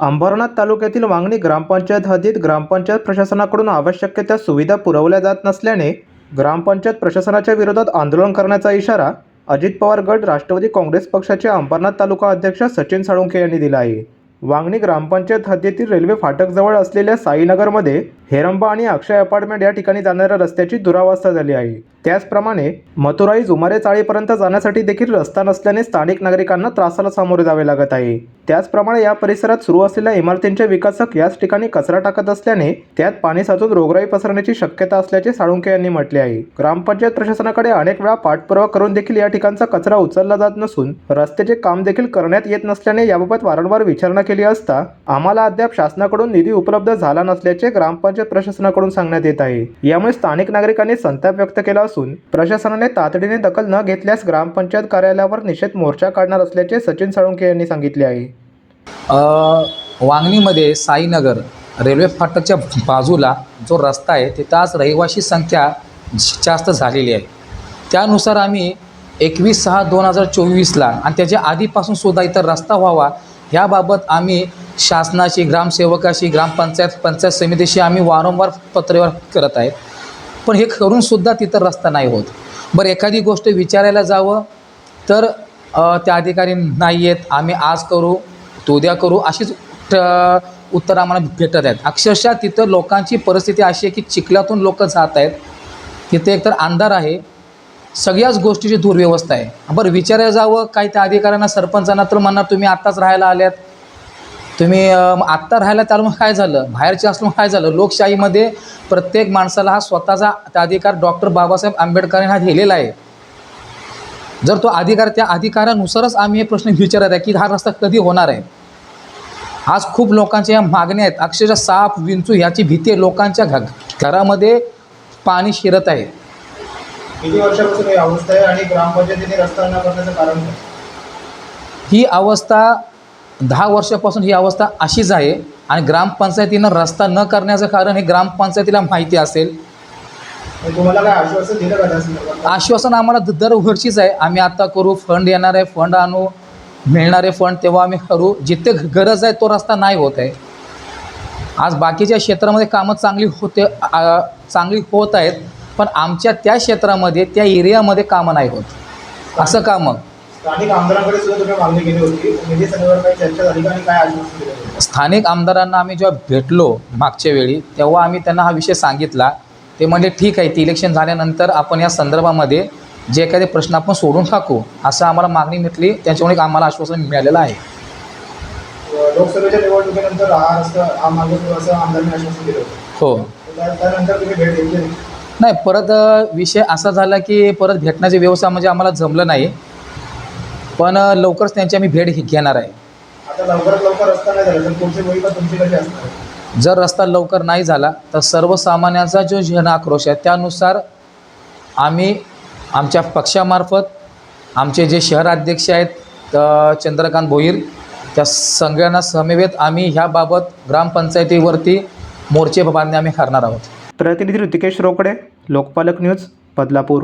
अंबरनाथ तालुक्यातील वांगणी ग्रामपंचायत हद्दीत ग्रामपंचायत प्रशासनाकडून आवश्यक त्या सुविधा पुरवल्या जात नसल्याने ग्रामपंचायत प्रशासनाच्या विरोधात आंदोलन करण्याचा इशारा अजित पवार गट राष्ट्रवादी काँग्रेस पक्षाचे अंबरनाथ तालुका अध्यक्ष सचिन साळुंखे यांनी दिला आहे. वांगणी ग्रामपंचायत हद्दीतील रेल्वे फाटकजवळ असलेल्या साईनगरमध्ये हेरंबा आणि अक्षय अपार्टमेंट या ठिकाणी जाणाऱ्या रस्त्याची दुरावस्था झाली आहे. त्याचप्रमाणे मथुराई जुमारे चाळीपर्यंत जाण्यासाठी देखील रस्ता नसल्याने स्थानिक नागरिकांना त्रासाला सामोरे जावे लागत आहे. त्याचप्रमाणे या परिसरात सुरू असलेल्या इमारतींचे विकासक याच ठिकाणी कचरा टाकत असल्याने त्यात पाणी साचून रोगराई पसरण्याची शक्यता असल्याचे साळुंके यांनी म्हटले आहे. ग्रामपंचायत प्रशासनाकडे अनेक वेळा पाठपुरावा करून देखील या ठिकाणचा कचरा उचलला जात नसून रस्त्याचे काम देखील करण्यात येत नसल्याने याबाबत वारंवार विचारणा केली असता आम्हाला अद्याप शासनाकडून निधी उपलब्ध झाला नसल्याचे ग्रामपंचायत प्रशासनाकडून सांगण्यात येत आहे. यामुळे स्थानिक नागरिकांनी संताप व्यक्त केला असून प्रशासनाने तातडीने दखल न घेतल्यास ग्रामपंचायत कार्यालयावर निषेध मोर्चा काढणार असल्याचे सचिन साळुंके यांनी सांगितले आहे. वांगणीमध्ये साईनगर रेल्वे फाटकच्या बाजूला जो रस्ता आहे तिथं आज रहिवाशी संख्या जास्त झालेली आहे. त्यानुसार आम्ही एकवीस सहा दोन हजार चोवीसला आणि त्याच्या आधीपासून सुद्धा इथं रस्ता व्हावा ह्याबाबत आम्ही शासनाशी ग्रामसेवकाशी ग्रामपंचायत पंचायत समितीशी आम्ही वारंवार पत्रव्यवहार करत आहेत. पण हे करूनसुद्धा तिथं रस्ता नाही होत. बरं एखादी गोष्ट विचारायला जावं तर त्या अधिकारी नाही आहेत आम्ही आज करू तो उद्या करू अशीच उत्तरं उत्तर आम्हाला भेटत आहेत. अक्षरशः तिथं लोकांची परिस्थिती अशी आहे की चिखलातून लोक जात आहेत. तिथे एकतर अंधार आहे. सगळ्याच गोष्टीची दुर्व्यवस्था आहे. बरं विचारायला जावं काही त्या अधिकाऱ्यांना सरपंचांना तर म्हणणार तुम्ही आत्ताच राहायला आल्यात. तुम्ही आत्ता राहायला त्याला मग काय झालं? बाहेरचे असलं काय झालं? लोकशाहीमध्ये प्रत्येक माणसाला हा स्वतःचा त्या अधिकार डॉक्टर बाबासाहेब आंबेडकरांनी हा दिलेला आहे. जर तो अधिकार त्या अधिकारानुसारच आम्ही हे प्रश्न विचारत आहे की हा रस्ता कधी होणार आहे? आज खूप लोकांच्या या मागण्या आहेत. अक्षरशः साप विंचू ह्याची भीती लोकांच्या घ घरामध्ये पाणी शिरत आहे. किती वर्षापासून ही अवस्था आहे आणि ग्रामपंचायतीने रस्ता न करण्याचं कारण ही अवस्था दहा वर्षापासून ही अवस्था अशीच आहे आणि ग्रामपंचायतीनं रस्ता न करण्याचं कारण हे ग्रामपंचायतीला माहिती असेल. तुम्हाला काय आश्वासन दिलं का त्या संदर्भात? आश्वासन आम्हाला द- दरवर्षीच आहे. आम्ही आता करू फंड येणार आहे फंड आणू मिळणारे फंड तेव्हा आम्ही करू. जिथे ग- गरज आहे तो रस्ता नाही होत आहे. आज बाकीच्या क्षेत्रामध्ये कामं चांगली होते आ- चांगली होत आहेत पण आमच्या त्या क्षेत्रामध्ये त्या एरियामध्ये कामं नाही होत. असं कामं. स्थानिक आमदारांकडे सुद्धा तुम्ही मागणी केली होती. निधी संदर्भात काही चर्चा झाली आणि काय आश्वासन दिलं होतं? स्थानिक आमदारांना आम्ही जेव्हा भेटलो मागच्या वेळी तेव्हा आम्ही त्यांना हा विषय सांगितला. ते म्हणजे ठीक आहे ते इलेक्शन झाल्यानंतर आपण या संदर्भामध्ये जे एखादे प्रश्न आपण सोडून टाकू असं आम्हाला मागणी मिटली त्याच्यामुळे आम्हाला आश्वासन मिळालेलं आहे. अं, लोकसभेच्या निवडणुकीनंतर हा रस्ता हा मार्ग सुरू असं आमदारांनी आश्वासन दिलं होतं. हो. तर त्या- त्यानंतर तुम्ही भेट घेतली नाही. नाही परत अ, विषय असा झाला की परत भेटण्याचे व्यवस्था म्हणजे आम्हाला जमलं नाही. पण लवकरच त्यांची आम्ही भेट घे- घेणार आहे. आता लवकरात लवकर रस्ता नाही झाला तर पुढची भूमिका तुमची कशी असणार? आहे? जर रस्ता लवकर नाही झाला तर सर्वसामान्यांचा जो जन आक्रोश आहे त्यानुसार आम्ही आमच्या पक्षामार्फत आमचे जे शहराध्यक्ष आहेत चंद्रकांत भोईर त्या सगळ्यांना समवेत आम्ही ह्याबाबत ग्रामपंचायतीवरती मोर्चे बांधणे आम्ही करणार आहोत. प्रतिनिधी ऋतिकेश रोकडे लोकपालक न्यूज बदलापूर.